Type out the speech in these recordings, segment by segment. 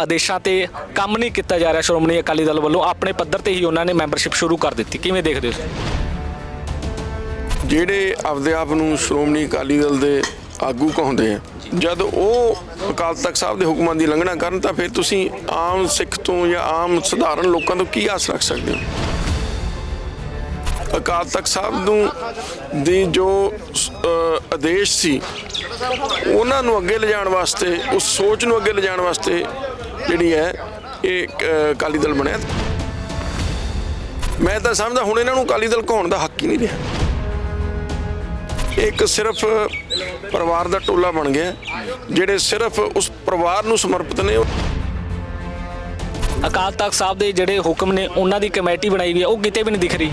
ਆਦੇਸ਼ਾਂ ਤੇ ਕੰਮ ਨਹੀਂ ਕੀਤਾ ਜਾ ਰਿਹਾ ਸ਼੍ਰੋਮਣੀ ਅਕਾਲੀ ਦਲ ਵੱਲੋਂ, ਆਪਣੇ ਪੱਧਰ ਤੇ ਹੀ ਉਹਨਾਂ ਨੇ ਮੈਂਬਰਸ਼ਿਪ ਸ਼ੁਰੂ ਕਰ ਦਿੱਤੀ। ਕਿਵੇਂ ਦੇਖਦੇ ਹੋ ਜਿਹੜੇ ਆਪਦੇ ਆਪ ਨੂੰ ਸ਼੍ਰੋਮਣੀ ਅਕਾਲੀ ਦਲ ਦੇ ਆਗੂ ਕਹਾਉਂਦੇ ਆ, ਜਦ ਉਹ ਅਕਾਲ ਤਖਤ ਸਾਹਿਬ ਦੇ ਹੁਕਮਾਂ ਦੀ ਉਲੰਘਣਾ ਕਰਨ, ਤਾਂ ਫਿਰ ਤੁਸੀਂ ਆਮ ਸਿੱਖ ਤੋਂ ਜਾਂ ਆਮ ਸਧਾਰਨ ਲੋਕਾਂ ਤੋਂ ਕੀ ਆਸ ਰੱਖ ਸਕਦੇ ਹੋ? ਅਕਾਲ ਤਖਤ ਸਾਹਿਬ ਨੂੰ ਦੀ ਜੋ ਆਦੇਸ਼ ਸੀ, ਉਹਨਾਂ ਨੂੰ ਅੱਗੇ ਲਿਜਾਣ ਵਾਸਤੇ, ਉਸ ਸੋਚ ਨੂੰ ਅੱਗੇ ਲਿਜਾਣ ਵਾਸਤੇ ਜਿਹੜੀ ਹੈ, ਇਹ ਅਕਾਲੀ ਦਲ ਬਣਿਆ। ਮੈਂ ਤਾਂ ਸਮਝਦਾ ਹੁਣ ਇਹਨਾਂ ਨੂੰ ਅਕਾਲੀ ਦਲ ਕਹਾਉਣ ਦਾ ਹੱਕ ਹੀ ਨਹੀਂ ਰਿਹਾ। ਇੱਕ ਸਿਰਫ ਪਰਿਵਾਰ ਦਾ ਟੋਲਾ ਬਣ ਗਿਆ। ਜਿਹੜੇ ਸਿਰਫ ਉਸ ਪਰਿਵਾਰ ਨੂੰ ਸਮਰਪਿਤ ਨੇ ਅਕਾਲ ਤਖਤ ਸਾਹਿਬ ਦੇ ਜਿਹੜੇ ਹੁਕਮ ਨੇ, ਉਹਨਾਂ ਦੀ ਕਮੇਟੀ ਬਣਾਈ ਵੀ ਹੈ ਉਹ ਕਿਤੇ ਵੀ ਨਹੀਂ ਦਿਖ ਰਹੀ।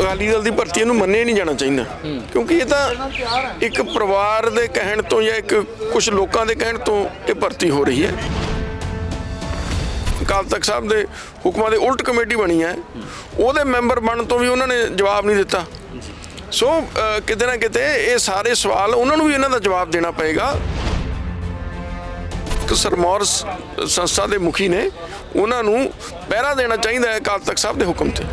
ਅਕਾਲੀ ਦਲ ਦੀ ਭਰਤੀ ਨੂੰ ਮੰਨਿਆ ਹੀ ਨਹੀਂ ਜਾਣਾ ਚਾਹੀਦਾ। ਕਿਉਂਕਿ ਇਹ ਤਾਂ ਇੱਕ ਪਰਿਵਾਰ ਦੇ ਕਹਿਣ ਤੋਂ ਜਾਂ ਇੱਕ ਕੁਝ ਲੋਕਾਂ ਦੇ ਕਹਿਣ ਤੋਂ ਇਹ ਭਰਤੀ ਹੋ ਰਹੀ ਹੈ। ਅਕਾਲ ਤਖਤ ਸਾਹਿਬ ਦੇ ਹੁਕਮਾਂ ਦੇ ਉਲਟ ਕਮੇਟੀ ਬਣੀ ਹੈ। ਉਹਦੇ ਮੈਂਬਰ ਬਣਨ ਤੋਂ ਵੀ ਉਹਨਾਂ ਨੇ ਜਵਾਬ ਨਹੀਂ ਦਿੱਤਾ। ਸੋ ਕਿਤੇ ਨਾ ਕਿਤੇ ਇਹ ਸਾਰੇ ਸਵਾਲ ਉਹਨਾਂ ਨੂੰ ਵੀ ਇਹਨਾਂ ਦਾ ਜਵਾਬ ਦੇਣਾ ਪਏਗਾ। ਕਿ ਸਰਮੌਰ ਸੰਸਥਾ ਦੇ ਮੁਖੀ ਨੇ ਉਹਨਾਂ ਨੂੰ ਪਹਿਰਾ ਦੇਣਾ ਚਾਹੀਦਾ ਹੈ ਅਕਾਲ ਤਖਤ ਸਾਹਿਬ ਦੇ ਹੁਕਮ ਤੇ।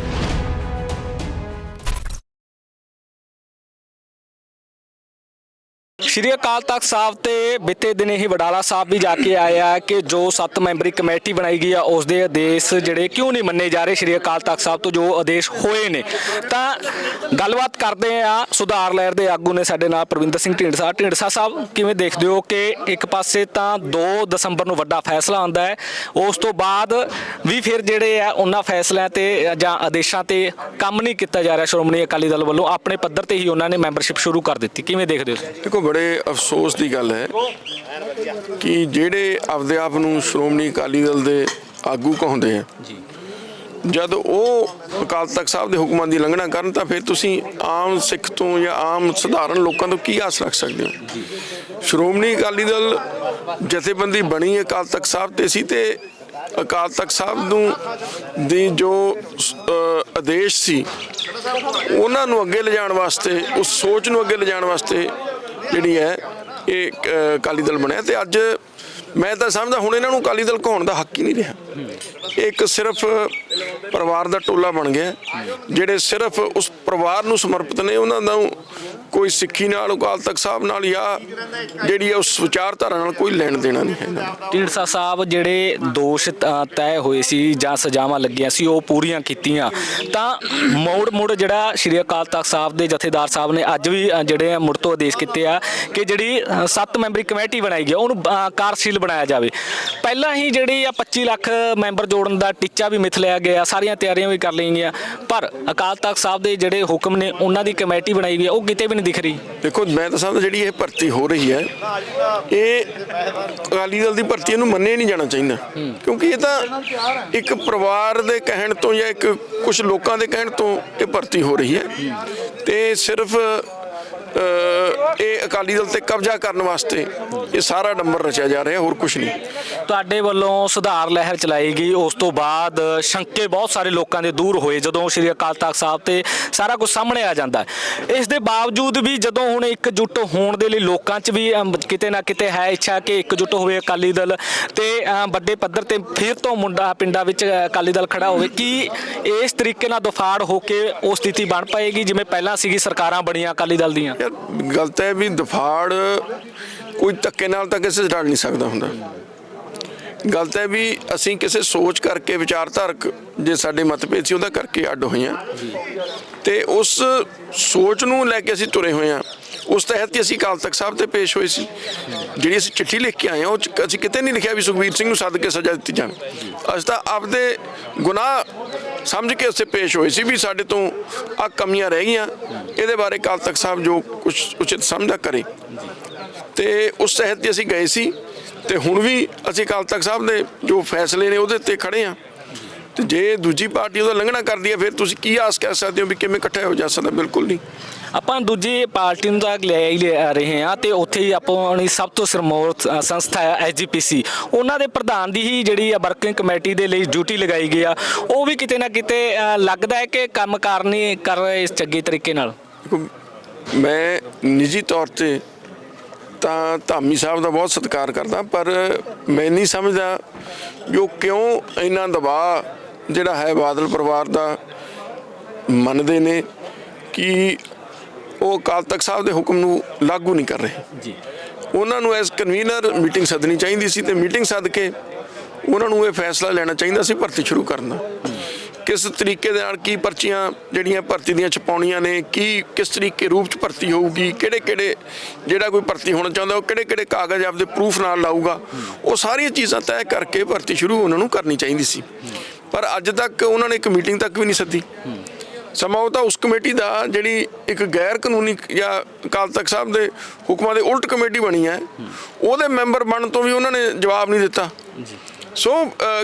ਸ਼੍ਰੀ ਅਕਾਲ ਤਖਤ ਸਾਹਿਬ ਤੇ ਬੀਤੇ ਦਿਨ ਹੀ ਵਡਾਲਾ ਸਾਹਿਬ ਵੀ ਜਾ ਕੇ ਆਇਆ ਕਿ ਜੋ ਸੱਤ ਮੈਂਬਰੀ ਕਮੇਟੀ ਬਣਾਈ ਗਈ ਆ, ਉਸ ਦੇ ਆਦੇਸ਼ ਜਿਹੜੇ ਕਿਉਂ ਨਹੀਂ ਮੰਨੇ ਜਾ ਰਹੇ ਸ਼੍ਰੀ ਅਕਾਲ ਤਖਤ ਸਾਹਿਬ ਤੋਂ ਜੋ ਆਦੇਸ਼ ਹੋਏ ਨੇ। ਤਾਂ ਗੱਲਬਾਤ ਕਰਦੇ ਆ ਸੁਧਾਰ ਲਹਿਰ ਦੇ ਆਗੂ ਨੇ ਸਾਡੇ ਨਾਲ ਪ੍ਰਵਿੰਦਰ ਸਿੰਘ ਢੀਂਡਸਾ। ਢੀਂਡਸਾ ਸਾਹਿਬ, ਕਿਵੇਂ ਦੇਖਦੇ ਹੋ ਕਿ ਇੱਕ ਪਾਸੇ ਤਾਂ 2 ਦਸੰਬਰ ਨੂੰ ਵੱਡਾ ਫੈਸਲਾ ਆਉਂਦਾ ਹੈ, ਉਸ ਤੋਂ ਬਾਅਦ ਵੀ ਫਿਰ ਜਿਹੜੇ ਆ ਉਹਨਾਂ ਫੈਸਲਿਆਂ ਤੇ ਜਾਂ ਆਦੇਸ਼ਾਂ ਤੇ ਕੰਮ ਨਹੀਂ ਕੀਤਾ ਜਾ ਰਿਹਾ, ਸ਼੍ਰੋਮਣੀ ਅਕਾਲੀ ਦਲ ਵੱਲੋਂ ਆਪਣੇ ਪੱਧਰ ਤੇ ਹੀ ਉਹਨਾਂ ਨੇ ਮੈਂਬਰਸ਼ਿਪ ਸ਼ੁਰੂ ਕਰ ਦਿੱਤੀ। ਕਿਵੇਂ ਦੇਖਦੇ ਹੋ ਦੇਖੋ, ਬੜੇ ਅਫਸੋਸ ਦੀ ਗੱਲ ਹੈ ਕਿ ਜਿਹੜੇ ਆਪਦੇ ਆਪ ਨੂੰ ਸ਼੍ਰੋਮਣੀ ਅਕਾਲੀ ਦਲ ਦੇ ਆਗੂ ਕਹਾਉਂਦੇ ਆ ਜਦ ਉਹ ਅਕਾਲ ਤਖਤ ਸਾਹਿਬ ਦੇ ਹੁਕਮਾਂ ਦੀ ਉਲੰਘਣਾ ਕਰਨ ਤਾਂ ਫਿਰ ਤੁਸੀਂ ਆਮ ਸਿੱਖ ਤੋਂ ਜਾਂ ਆਮ ਸਧਾਰਨ ਲੋਕਾਂ ਤੋਂ ਕੀ ਆਸ ਰੱਖ ਸਕਦੇ ਹੋ? ਸ਼੍ਰੋਮਣੀ ਅਕਾਲੀ ਦਲ ਜਥੇਬੰਦੀ ਬਣੀ ਅਕਾਲ ਤਖਤ ਸਾਹਿਬ ਤੇ ਸੀ ਤੇ ਅਕਾਲ ਤਖਤ ਸਾਹਿਬ ਨੂੰ ਦੀ ਜੋ ਆਦੇਸ਼ ਸੀ ਉਹਨਾਂ ਨੂੰ ਅੱਗੇ ਲਿਜਾਣ ਵਾਸਤੇ ਉਸ ਸੋਚ ਨੂੰ ਅੱਗੇ ਲਿਜਾਣ ਵਾਸਤੇ ਜਿਹੜੀ ਹੈ, ਇਹ ਅਕਾਲੀ ਦਲ ਬਣਿਆ ਤੇ ਅੱਜ ਮੈਂ ਤਾਂ ਸਮਝਦਾ ਹੁਣ ਇਹਨਾਂ ਨੂੰ ਅਕਾਲੀ ਦਲ ਕਹਾਉਣ ਦਾ ਹੱਕ ਹੀ ਨਹੀਂ ਰਿਹਾ। ਇੱਕ ਸਿਰਫ ਪਰਿਵਾਰ ਦਾ ਟੋਲਾ ਬਣ ਗਿਆ। ਜਿਹੜੇ ਸਿਰਫ ਉਸ ਪਰਿਵਾਰ ਨੂੰ ਸਮਰਪਿਤ ਨੇ, ਉਹਨਾਂ ਨੂੰ ਕੋਈ ਸਿੱਖੀ ਨਾਲ ਅਕਾਲ ਤਖਤ ਸਾਹਿਬ ਨਾਲ ਜਾਂ ਜਿਹੜੀ ਹੈ ਉਸ ਵਿਚਾਰਧਾਰਾ ਨਾਲ ਕੋਈ ਲੈਣ ਦੇਣਾ ਨਹੀਂ ਹੈਗਾ ਢੀਂਡਸਾ ਸਾਹਿਬ ਜਿਹੜੇ ਦੋਸ਼ ਤੈਅ ਹੋਏ ਸੀ ਜਾਂ ਸਜ਼ਾਵਾਂ ਲੱਗੀਆਂ ਸੀ ਉਹ ਪੂਰੀਆਂ ਕੀਤੀਆਂ। ਤਾਂ ਮੋੜ ਮੁੜ ਜਿਹੜਾ ਸ਼੍ਰੀ ਅਕਾਲ ਤਖਤ ਸਾਹਿਬ ਦੇ ਜਥੇਦਾਰ ਸਾਹਿਬ ਨੇ ਅੱਜ ਵੀ ਜਿਹੜੇ ਆ ਮੁੜ ਤੋਂ ਆਦੇਸ਼ ਕੀਤੇ ਆ ਕਿ ਜਿਹੜੀ 7 ਮੈਂਬਰੀ ਕਮੇਟੀ ਬਣਾਈ ਗਈ ਆ, ਉਹਨੂੰ ਕਾਰਸ਼ੀਲ ਬਣਾਇਆ ਜਾਵੇ। ਪਹਿਲਾਂ ਹੀ ਜਿਹੜੀ ਆ 25 ਲੱਖ ਮੈਂਬਰ ਜੋੜਨ ਦਾ ਟੀਚਾ ਵੀ ਮਿਥ ਲਿਆ ਗਿਆ ਸਾਰੀਆਂ ਤਿਆਰੀਆਂ ਵੀ ਕਰ ਲਈਆਂ ਗਈਆਂ। ਪਰ ਅਕਾਲ ਤਖਤ ਸਾਹਿਬ ਦੇ ਜਿਹੜੇ ਹੁਕਮ ਨੇ ਉਹਨਾਂ ਦੀ ਕਮੇਟੀ ਬਣਾਈ ਗਈ ਆ, ਉਹ ਕਿਤੇ ਵੀ ਨਹੀਂ ਦਿਖ ਰਹੀ। ਦੇਖੋ, ਮੈਂ ਤਾਂ ਸਮਝਦਾ ਜਿਹੜੀ ਇਹ ਭਰਤੀ ਹੋ ਰਹੀ ਹੈ, ਇਹ ਅਕਾਲੀ ਦਲ ਦੀ ਭਰਤੀ ਇਹਨੂੰ ਮੰਨਿਆ ਹੀ ਨਹੀਂ ਜਾਣਾ ਚਾਹੀਦਾ। ਕਿਉਂਕਿ ਇਹ ਤਾਂ ਇੱਕ ਪਰਿਵਾਰ ਦੇ ਕਹਿਣ ਤੋਂ ਜਾਂ ਇੱਕ ਕੁਝ ਲੋਕਾਂ ਦੇ ਕਹਿਣ ਤੋਂ ਇਹ ਭਰਤੀ ਹੋ ਰਹੀ ਹੈ। ਤੇ ਸਿਰਫ ਇਹ ਅਕਾਲੀ ਦਲ ਤੇ ਕਬਜ਼ਾ ਕਰਨ ਵਾਸਤੇ ਇਹ ਸਾਰਾ ਨੰਬਰ ਰਚਿਆ ਜਾ ਰਿਹਾ, ਹੋਰ ਕੁਝ ਨਹੀਂ। ਤੁਹਾਡੇ ਵੱਲੋਂ ਸੁਧਾਰ ਲਹਿਰ ਚਲਾਈ ਗਈ, ਉਸ ਤੋਂ ਬਾਅਦ ਸ਼ੰਕੇ ਬਹੁਤ ਸਾਰੇ ਲੋਕਾਂ ਦੇ ਦੂਰ ਹੋਏ, ਜਦੋਂ ਸ਼੍ਰੀ ਅਕਾਲ ਤਖਤ ਸਾਹਿਬ ਤੇ ਸਾਰਾ ਕੁਝ ਸਾਹਮਣੇ ਆ ਜਾਂਦਾ। ਇਸ ਦੇ ਬਾਵਜੂਦ ਵੀ ਜਦੋਂ ਹੁਣ ਇਕਜੁੱਟ ਹੋਣ ਦੇ ਲਈ ਲੋਕਾਂ 'ਚ ਵੀ ਕਿਤੇ ਨਾ ਕਿਤੇ ਹੈ ਇੱਛਾ ਕਿ ਇਕਜੁੱਟ ਹੋਵੇ ਅਕਾਲੀ ਦਲ ਤੇ ਵੱਡੇ ਪੱਧਰ ਤੇ ਫਿਰ ਤੋਂ ਮੁੰਡਾ, ਪਿੰਡਾਂ ਵਿੱਚ ਅਕਾਲੀ ਦਲ ਖੜਾ ਹੋਵੇ, ਕਿ ਇਸ ਤਰੀਕੇ ਨਾਲ ਦਫਾੜ ਹੋ ਕੇ ਉਹ ਸਥਿਤੀ ਬਣ ਪਾਏਗੀ, ਜਿਵੇਂ ਪਹਿਲਾਂ ਸੀਗੀ ਸਰਕਾਰਾਂ ਬਣੀਆਂ ਅਕਾਲੀ ਦਲ ਦੀਆਂ? ਯਾਰ ਗਲਤ ਹੈ ਵੀ ਦਫਾੜ ਕੋਈ ਧੱਕੇ ਨਾਲ ਤਾਂ ਕਿਸੇ ਡਰ ਨਹੀਂ ਸਕਦਾ ਹੁੰਦਾ। ਗਲਤ ਹੈ ਵੀ ਅਸੀਂ ਕਿਸੇ ਸੋਚ ਕਰਕੇ, ਵਿਚਾਰਧਾਰਕ ਜੇ ਸਾਡੇ ਮਤਭੇਦ ਸੀ, ਉਹਦਾ ਕਰਕੇ ਅੱਡ ਹੋਏ ਹਾਂ ਤੇ ਉਸ ਸੋਚ ਨੂੰ ਲੈ ਕੇ ਅਸੀਂ ਤੁਰੇ ਹੋਏ ਹਾਂ। ਉਸ ਤਹਿਤ ਹੀ ਅਸੀਂ ਅਕਾਲ ਤਖਤ ਸਾਹਿਬ ਤੇ ਪੇਸ਼ ਹੋਏ ਸੀ। ਜਿਹੜੀ ਅਸੀਂ ਚਿੱਠੀ ਲਿਖ ਕੇ ਆਏ ਹਾਂ, ਉਹ 'ਚ ਅਸੀਂ ਕਿਤੇ ਨਹੀਂ ਲਿਖਿਆ ਵੀ ਸੁਖਬੀਰ ਸਿੰਘ ਨੂੰ ਸੱਦ ਕੇ ਸਜ਼ਾ ਦਿੱਤੀ ਜਾਵੇ। ਅਸੀਂ ਤਾਂ ਆਪਦੇ ਗੁਨਾਹ ਸਮਝ ਕੇ ਉਸੇ ਪੇਸ਼ ਹੋਏ ਸੀ ਵੀ ਸਾਡੇ ਤੋਂ ਆ ਕਮੀਆਂ ਰਹਿ ਗਈਆਂ। ਇਹਦੇ ਬਾਰੇ ਅਕਾਲ ਤਖਤ ਸਾਹਿਬ ਜੋ ਕੁਝ ਉਚਿਤ ਸਮਝਦਾ ਕਰੇ। ਤੇ ਉਸ ਤਹਿਤ ਤੇ ਅਸੀਂ ਗਏ ਸੀ ਤੇ ਹੁਣ ਵੀ ਅਸੀਂ ਅਕਾਲ ਤਖਤ ਸਾਹਿਬ ਦੇ ਜੋ ਫੈਸਲੇ ਨੇ ਉਹਦੇ ਤੇ ਖੜੇ ਆ ਤੇ ਜੇ ਦੂਜੀ ਪਾਰਟੀ ਉਹਦਾ ਲੰਘਣਾ ਕਰਦੀ ਹੈ, ਫਿਰ ਤੁਸੀਂ ਕੀ ਆਸ ਕਰ ਸਕਦੇ ਹੋ ਵੀ ਕਿਵੇਂ ਇਕੱਠਾ ਹੋ ਜਾ ਸਕਦਾ? ਬਿਲਕੁਲ ਨਹੀਂ। ਆਪਾਂ ਦੂਜੀ ਪਾਰਟੀ ਨੂੰ ਤਾਂ ਲੈ ਹੀ ਲੈ ਰਹੇ ਹਾਂ ਤੇ ਉੱਥੇ ਹੀ ਆਪਣੀ ਸਭ ਤੋਂ ਸਰਮੋਰ ਸੰਸਥਾ ਹੈ ਐਸਜੀਪੀਸੀ ਉਹਨਾਂ ਦੇ ਪ੍ਰਧਾਨ ਦੀ ਹੀ ਜਿਹੜੀ ਵਰਕਿੰਗ ਕਮੇਟੀ ਦੇ ਲਈ ਡਿਊਟੀ ਲਗਾਈ ਗਈ ਆ, ਉਹ ਵੀ ਕਿਤੇ ਨਾ ਕਿਤੇ ਲੱਗਦਾ ਹੈ ਕਿ ਕੰਮ ਕਾਰ ਨਹੀਂ ਕਰ ਰਹੇ ਇਸ ਚੰਗੇ ਤਰੀਕੇ ਨਾਲ। ਮੈਂ ਨਿੱਜੀ ਤੌਰ ਤੇ ਤਾਂ ਧਾਮੀ ਸਾਹਿਬ ਦਾ ਬਹੁਤ ਸਤਿਕਾਰ ਕਰਦਾ, ਪਰ ਮੈਂ ਨਹੀਂ ਸਮਝਦਾ ਵੀ ਉਹ ਕਿਉਂ ਇੰਨਾ ਦਬਾਅ ਜਿਹੜਾ ਹੈ ਬਾਦਲ ਪਰਿਵਾਰ ਦਾ ਮੰਨਦੇ ਨੇ ਕਿ ਉਹ ਅਕਾਲ ਤਖਤ ਸਾਹਿਬ ਦੇ ਹੁਕਮ ਨੂੰ ਲਾਗੂ ਨਹੀਂ ਕਰ ਰਹੇ। ਜੀ। ਉਹਨਾਂ ਨੂੰ ਐਸ ਕਨਵੀਨਰ ਮੀਟਿੰਗ ਸੱਦਣੀ ਚਾਹੀਦੀ ਸੀ ਤੇ ਮੀਟਿੰਗ ਸੱਦ ਕੇ ਉਹਨਾਂ ਨੂੰ ਇਹ ਫੈਸਲਾ ਲੈਣਾ ਚਾਹੀਦਾ ਸੀ ਭਰਤੀ ਸ਼ੁਰੂ ਕਰਨ ਦਾ। ਕਿਸ ਤਰੀਕੇ ਦੇ ਨਾਲ ਕੀ ਪਰਚੀਆਂ ਜਿਹੜੀਆਂ ਭਰਤੀ ਦੀਆਂ ਛਪਾਉਣੀਆਂ ਨੇ ਕੀ ਕਿਸ ਤਰੀਕੇ ਰੂਪ ਚ ਭਰਤੀ ਹੋਊਗੀ ਕਿਹੜੇ ਕਿਹੜੇ ਜਿਹੜਾ ਕੋਈ ਭਰਤੀ ਹੋਣਾ ਚਾਹੁੰਦਾ ਉਹ ਕਿਹੜੇ ਕਿਹੜੇ ਕਾਗਜ਼ ਆਪਦੇ ਪ੍ਰੂਫ ਨਾਲ ਲਾਊਗਾ ਉਹ ਸਾਰੀਆਂ ਚੀਜ਼ਾਂ ਤੈਅ ਕਰਕੇ ਭਰਤੀ ਸ਼ੁਰੂ ਉਹਨਾਂ ਨੂੰ ਕਰਨੀ ਚਾਹੀਦੀ ਸੀ। ਪਰ ਅੱਜ ਤੱਕ ਉਹਨਾਂ ਨੇ ਇੱਕ ਮੀਟਿੰਗ ਤੱਕ ਵੀ ਨਹੀਂ ਸੱਦੀ। ਸਮਾਂ ਉਹ ਤਾਂ ਉਸ ਕਮੇਟੀ ਦਾ ਜਿਹੜੀ ਇੱਕ ਗੈਰ ਕਾਨੂੰਨੀ ਜਾਂ ਅਕਾਲ ਤਖਤ ਸਾਹਿਬ ਦੇ ਹੁਕਮਾਂ ਦੇ ਉਲਟ ਕਮੇਟੀ ਬਣੀ ਹੈ ਉਹਦੇ ਮੈਂਬਰ ਬਣਨ ਤੋਂ ਵੀ ਉਹਨਾਂ ਨੇ ਜਵਾਬ ਨਹੀਂ ਦਿੱਤਾ। ਸੋ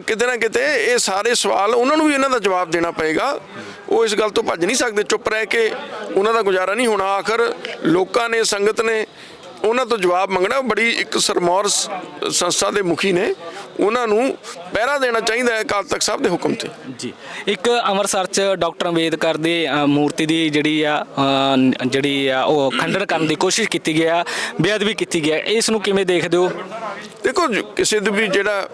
ਕਿਤੇ ਨਾ ਕਿਤੇ ਇਹ ਸਾਰੇ ਸਵਾਲ ਉਹਨਾਂ ਨੂੰ ਵੀ ਇਹਨਾਂ ਦਾ ਜਵਾਬ ਦੇਣਾ ਪਏਗਾ। ਉਹ ਇਸ ਗੱਲ ਤੋਂ ਭੱਜ ਨਹੀਂ ਸਕਦੇ ਚੁੱਪ ਰਹਿ ਕੇ ਉਹਨਾਂ ਦਾ ਗੁਜ਼ਾਰਾ ਨਹੀਂ ਹੋਣਾ। ਆਖਰ ਲੋਕਾਂ ਨੇ ਸੰਗਤ ਨੇ ਉਹਨਾਂ ਤੋਂ ਜਵਾਬ ਮੰਗਣਾ ਬੜੀ ਇੱਕ ਸਰਮੌਰ ਸੰਸਥਾ ਦੇ ਮੁਖੀ ਨੇ। ਉਹਨਾਂ ਨੂੰ ਪਹਿਰਾ ਦੇਣਾ ਚਾਹੀਦਾ ਹੈ ਅਕਾਲ ਤਖਤ ਸਾਹਿਬ ਦੇ ਹੁਕਮ ਤੇ। ਜੀ। ਇੱਕ ਅੰਮ੍ਰਿਤਸਰ ਚ ਡਾਕਟਰ ਅੰਬੇਦਕਰ ਦੀ ਮੂਰਤੀ ਦੀ ਜਿਹੜੀ ਆ ਜਿਹੜੀ ਆ ਉਹ ਖੰਡਨ ਕਰਨ ਦੀ ਕੋਸ਼ਿਸ਼ ਕੀਤੀ ਗਿਆ ਬੇਅਦਬੀ ਕੀਤੀ ਗਿਆ ਇਸ ਨੂੰ ਕਿਵੇਂ ਦੇਖਦੇ ਹੋ? ਦੇਖੋ ਕਿਸੇ ਦੇ ਵੀ ਜਿਹੜਾ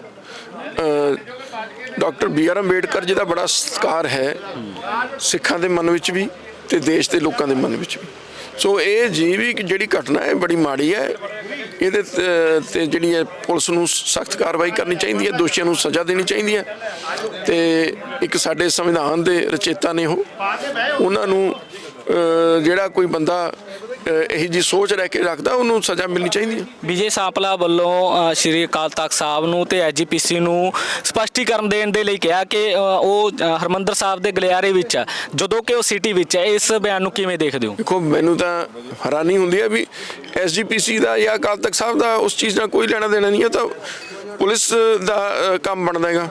doctor B R Ambedkar ji ਦਾ ਬੜਾ ਸਤਿਕਾਰ ਹੈ ਸਿੱਖਾਂ ਦੇ ਮਨ ਵਿੱਚ ਵੀ। ਤੇ ਦੇਸ਼ ਦੇ ਲੋਕਾਂ ਦੇ ਮਨ ਵਿੱਚ ਵੀ। ਸੋ ਇਹ ਜੀ ਜਿਹੜੀ ਘਟਨਾ ਹੈ, ਬੜੀ ਮਾੜੀ ਹੈ। ਇਹਦੇ ਤੇ- ਜਿਹੜੀ ਹੈ, ਪੁਲਿਸ ਨੂੰ ਸਖਤ ਕਾਰਵਾਈ ਕਰਨੀ ਚਾਹੀਦੀ ਹੈ, ਦੋਸ਼ੀਆਂ ਨੂੰ ਸਜ਼ਾ ਦੇਣੀ ਚਾਹੀਦੀ ਹੈ। ਤੇ ਇੱਕ ਸਾਡੇ ਸੰਵਿਧਾਨ ਦੇ ਰਚੇਤਾ ਨੇ ਉਹ। ਉਹਨਾਂ ਨੂੰ ਜਿਹੜਾ ਕੋਈ ਬੰਦਾ ਇਹੀ ਜੀ ਸੋਚ ਰਹਿ ਕੇ ਰੱਖਦਾ ਉਹਨੂੰ ਸਜ਼ਾ ਮਿਲਣੀ ਚਾਹੀਦੀ ਹੈ। ਵਿਜੇ ਸਾਪਲਾ ਵੱਲੋਂ ਸ਼੍ਰੀ ਅਕਾਲ ਤਖਤ ਸਾਹਿਬ ਨੂੰ ਤੇ ਐਜੀਪੀਸੀ ਨੂੰ ਸਪਸ਼ਟੀਕਰਨ ਦੇਣ ਦੇ ਲਈ ਕਿਹਾ ਕਿ ਉਹ ਹਰਮੰਦਰ ਸਾਹਿਬ ਦੇ ਗਲਿਆਰੇ ਵਿੱਚ ਜਦੋਂ ਕਿ ਉਹ ਸਿਟੀ ਵਿੱਚ ਹੈ ਇਸ ਬਿਆਨ ਨੂੰ ਕਿਵੇਂ ਦੇਖਦੇ ਹੋ? ਦੇਖੋ ਮੈਨੂੰ ਤਾਂ ਹੈਰਾਨੀ ਹੁੰਦੀ ਹੈ ਵੀ ਐਸਜੀਪੀਸੀ ਦਾ ਜਾਂ ਅਕਾਲ ਤਖਤ ਸਾਹਿਬ ਦਾ ਉਸ ਚੀਜ਼ ਨਾਲ ਕੋਈ ਲੈਣਾ ਦੇਣਾ ਨਹੀਂ ਹੈ ਤਾਂ ਪੁਲਿਸ ਦਾ ਕੰਮ ਬਣਦਾ ਹੈਗਾ।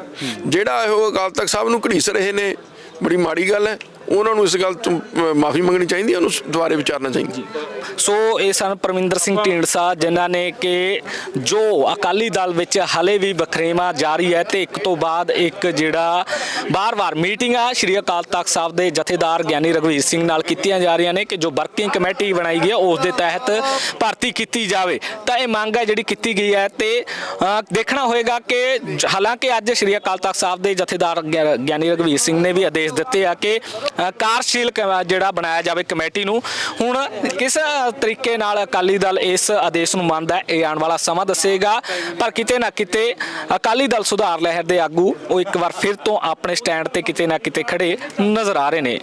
ਜਿਹੜਾ ਉਹ ਅਕਾਲ ਤਖਤ ਸਾਹਿਬ ਨੂੰ ਘੜੀਸ ਰਹੇ ਨੇ ਬੜੀ ਮਾੜੀ ਗੱਲ ਹੈ। ਉਹਨਾਂ ਨੂੰ ਇਸ ਗੱਲ ਤੋਂ ਮਾਫੀ ਮੰਗਣੀ ਚਾਹੀਦੀ ਹੈ, ਉਹਨੂੰ ਦੁਬਾਰੇ ਵਿਚਾਰਨਾ ਚਾਹੀਦਾ ਸੋ ਇਹ ਸਨ ਪਰਮਿੰਦਰ ਸਿੰਘ ਢੀਂਡਸਾ, ਜਿਨ੍ਹਾਂ ਨੇ ਕਿ ਜੋ ਅਕਾਲੀ ਦਲ ਵਿੱਚ ਹਲੇ ਵੀ ਵਖਰੇਵਾ ਜਾਰੀ ਹੈ ਤੇ ਇੱਕ ਤੋਂ ਬਾਅਦ ਇੱਕ ਜਿਹੜਾ ਬਾਰ-ਬਾਰ ਮੀਟਿੰਗਾਂ ਸ਼੍ਰੀ ਅਕਾਲ ਤਖਤ ਸਾਹਿਬ ਦੇ ਜਥੇਦਾਰ ਗਿਆਨੀ ਰਘਵੀਰ ਸਿੰਘ ਨਾਲ ਕੀਤੀਆਂ ਜਾ ਰਹੀਆਂ ਨੇ ਕਿ ਜੋ ਵਰਕਿੰਗ ਕਮੇਟੀ ਬਣਾਈ ਗਈ ਹੈ, ਉਸ ਦੇ ਤਹਿਤ ਭਰਤੀ ਕੀਤੀ ਜਾਵੇ। ਤਾਂ ਇਹ ਮੰਗ ਹੈ ਜਿਹੜੀ ਕੀਤੀ ਗਈ ਹੈ ਤੇ ਦੇਖਣਾ ਹੋਏਗਾ ਕਿ ਹਾਲਾਂਕਿ ਅੱਜ ਸ਼੍ਰੀ ਅਕਾਲ ਤਖਤ ਸਾਹਿਬ ਦੇ ਜਥੇਦਾਰ ਗਿਆ- ਗਿਆਨੀ ਰਘਵੀਰ ਸਿੰਘ ਨੇ ਵੀ ਆਦੇਸ਼ ਦਿੱਤੇ ਆ ਕਿ ਅ, ਕਾਰਜਸ਼ੀਲ ਕ- ਜਿਹੜਾ ਬਣਾਇਆ ਜਾਵੇ ਕਮੇਟੀ ਨੂੰ। ਹੁਣ ਕਿਸ ਤਰੀਕੇ ਨਾਲ ਅਕਾਲੀ ਦਲ ਇਸ ਆਦੇਸ਼ ਨੂੰ ਮੰਨਦਾ ਹੈ ਇਹ ਆਉਣ ਵਾਲਾ ਸਮਾਂ ਦੱਸੇਗਾ। ਪਰ ਕਿਤੇ ਨਾ ਕਿਤੇ ਅਕਾਲੀ ਦਲ ਸੁਧਾਰ ਲਹਿਰ ਦੇ ਆਗੂ ਉਹ ਇੱਕ ਵਾਰ ਫਿਰ ਤੋਂ ਆਪਣੇ ਸਟੈਂਡ ਤੇ ਕਿਤੇ ਨਾ ਕਿਤੇ ਖੜੇ ਨਜ਼ਰ ਆ ਰਹੇ ਨੇ।